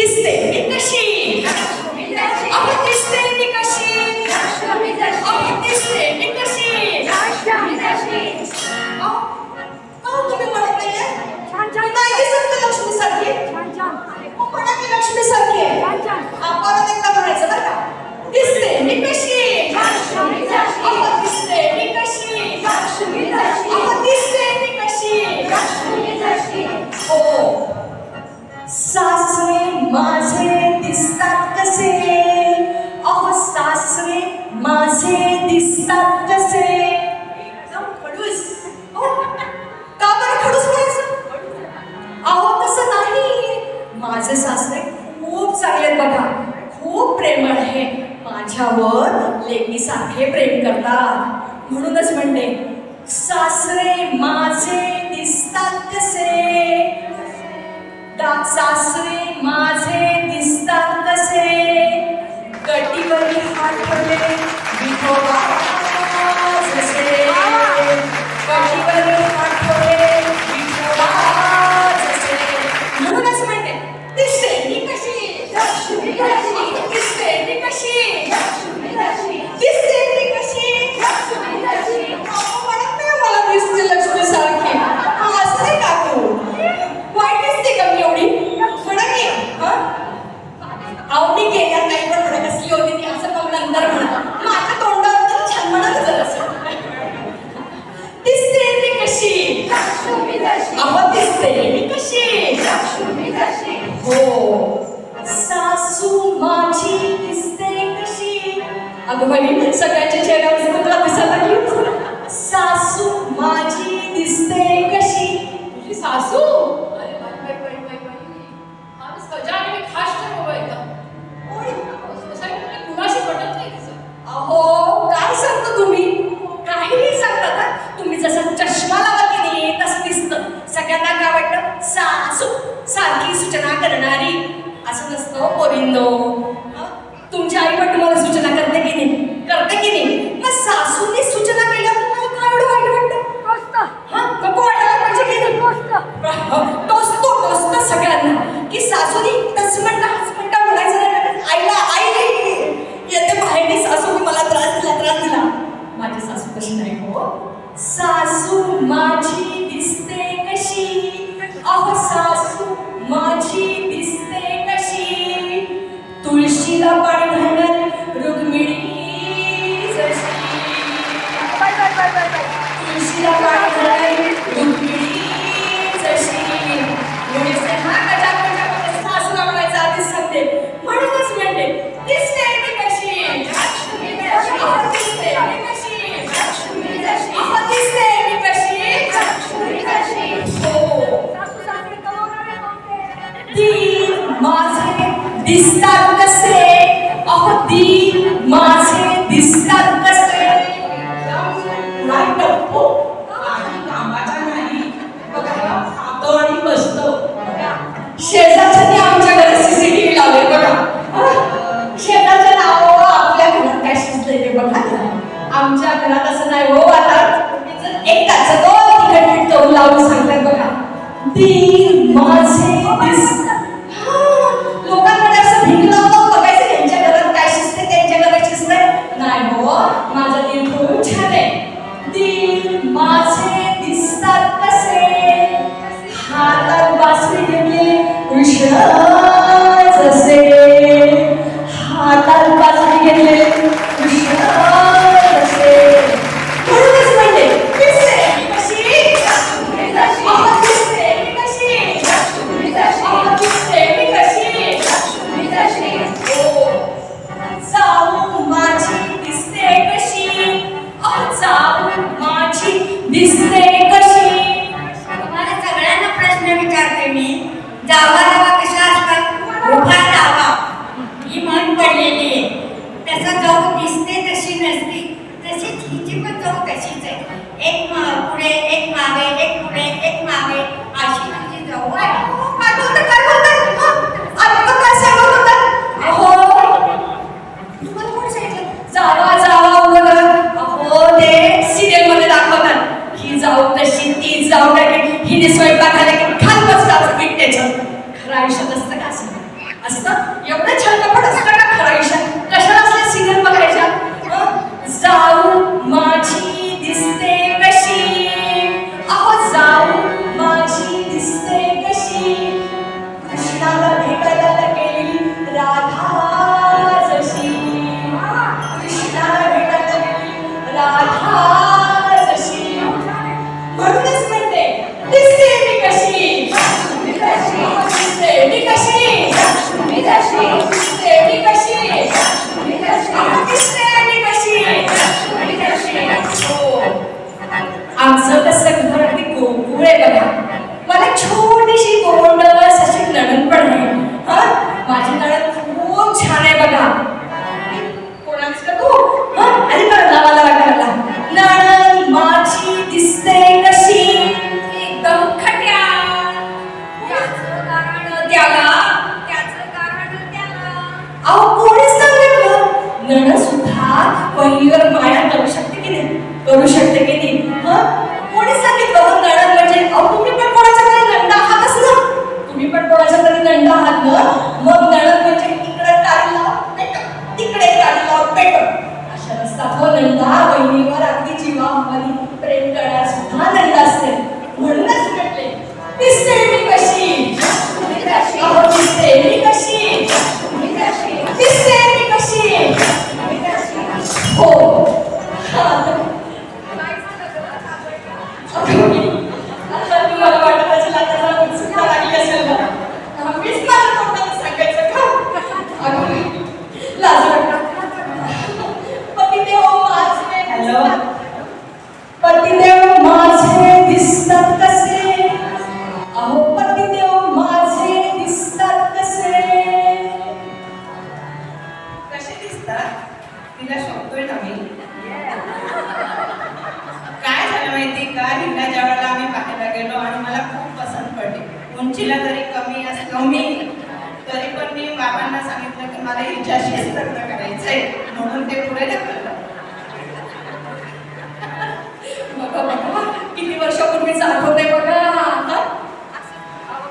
This thing. माझ्यावर लेखीसारखे प्रेम करतात. म्हणूनच म्हणते सासरे मा आम्ही सगळ्यांच्या चेहऱ्यावर तुला दिसत आली सासू माझी दिसते कशी तुझी सासू दिसतात कसे? अहो दी माझे दिसतात कसे? आणि बसतो. आमच्या घरात लावले बघा. शेजारच्या नाव काय आमच्या असं नाही हो आता. एक काचा दोन लावून सांगतात बघा. ती This मला हिच्याशीच लग्न करायचंय. म्हणून ते पुढे ढकललं. बघा बघा किती वर्षापूर्वीच बघा.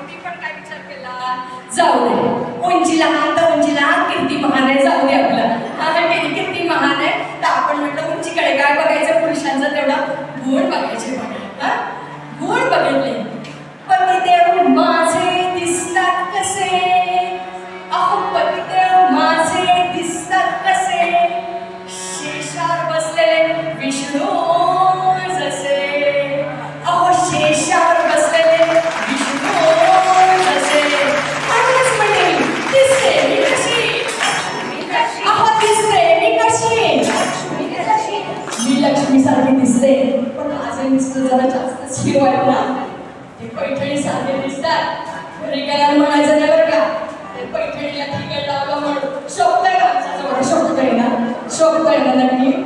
मी पण काय विचार केला? जाऊ दे. उंची लहान तर उंची लहान कीर्ती महान आहे. जाऊ दे आपलं. हा तर कीर्ती महान आहे. तर आपण म्हटलं उंचीकडे काय बघायचं? पुरुषांचा तेवढा गुण बघायचे बघा जरा जास्तच हे आहेत ना. ते पैठणी साधे दिसतात. घरी गेल्यावर म्हणायचं नाही बरं का. ते पैठणीला तिकीट लावलं म्हणून. शोभतंय ना आमच्या जवळ शोभतंय ना. शोभतंय ना नक्की.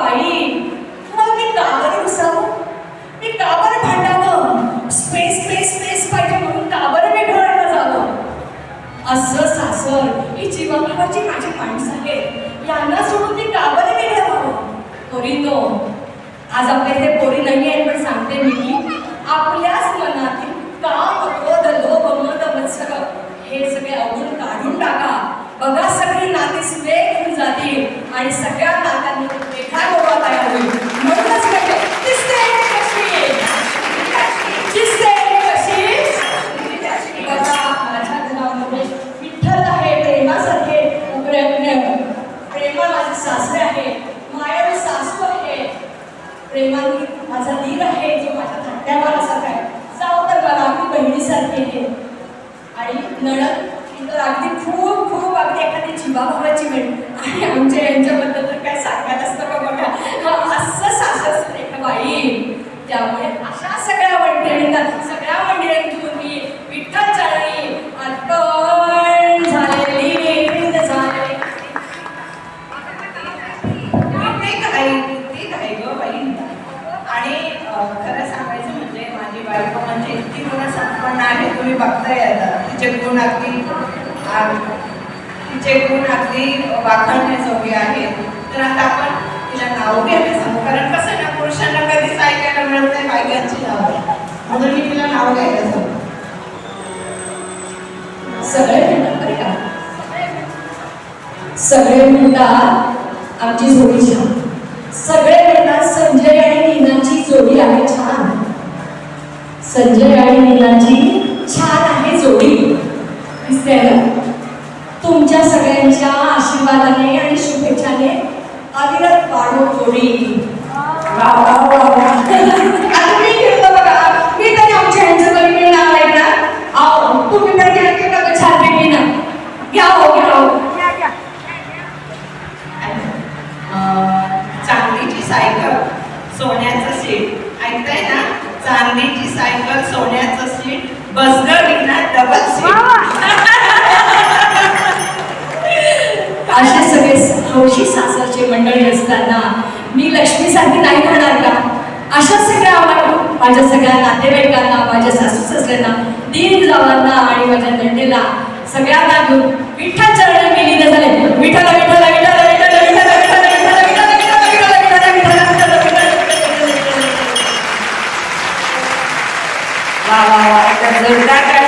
बाई मग मी का बरं रुसावं मी का बरं भांडावं? स्पेस स्पेस स्पेस पाहिजे म्हणून का बरं मी घराला जावं. असं सासर ही जीवाभावाची माझी माणसं आहेत. यांना सोडून ती का बरं वेगळं व्हावं पोरीनो आज आपल्या इथे पोरी नाही आहेत पण सांगते मी की आपल्याच मनातील काम क्रोध लोभ मत मत्सर हे सगळे अवगुण काढून टाका. बघा सगळी नाती सुरेख होऊन जातील आणि सगळ्या नात्या रेखा गोवा तयार होईल म्हणूनच म्हणजे दिसते मी कशी दिसते मी कशी बघा माझ्या घरामध्ये विठ्ठल आहे प्रेमासारखे प्रेम प्रेमळ माझे सासरे आहे मायाळू सासू आहे. प्रेमाने माझा धीर आहे जो माझ्या धाकट्या बाळासारखा आहे. जाऊ तर मला अगदी बहिणीसारखी आहे. आणि नणद ही तर अगदी खूप खूप अगदी एखादी जीवाभावाची वेळ आणि आमच्या यांच्याबद्दल तर काय सांगायला असतं बघा. असं सासर असतं बाई त्यामुळे अशा सगळ्या मंडळींना सगळ्या मंडळींतून मी विठ्ठल चरणी अर्पण झालेली झाले ते काय ते काय ग बाई आणि अं, खरं सांगायचं म्हणजे माझी बायको म्हणजे इतकी गुण संपन्न आहे तुम्ही बघताय आता तिचे गुण अगदी आ, जे गुण अगदी वाखाणण्याजोगे आहेत. तर आता आपण तिला नाव घ्यायला सांगू. कारण कसं ना पुरुषांना कधीच ऐकायला मिळत नाही बायकांची नावं. म्हणून मी तिला नाव घ्यायला सांगू. सगळे म्हणतात बरं का? सगळे म्हणतात आमची जोडी छान. सगळे म्हणतात संजय आणि नीनाची जोडी आहे छान. संजय आणि नीनाची छान आहे जोडी. दिसते ना? माझ्या माझ्यासगळ्यांना नातेवाईकांना माझ्या सासू सासऱ्यांना तीन गावांना आणि माझ्या नंदीला सगळ्यांना घेऊन विठ्ठल चरण विलीन झाले विठ्ठला विठ्ठला विठ्ठला वा वा वा जोरदार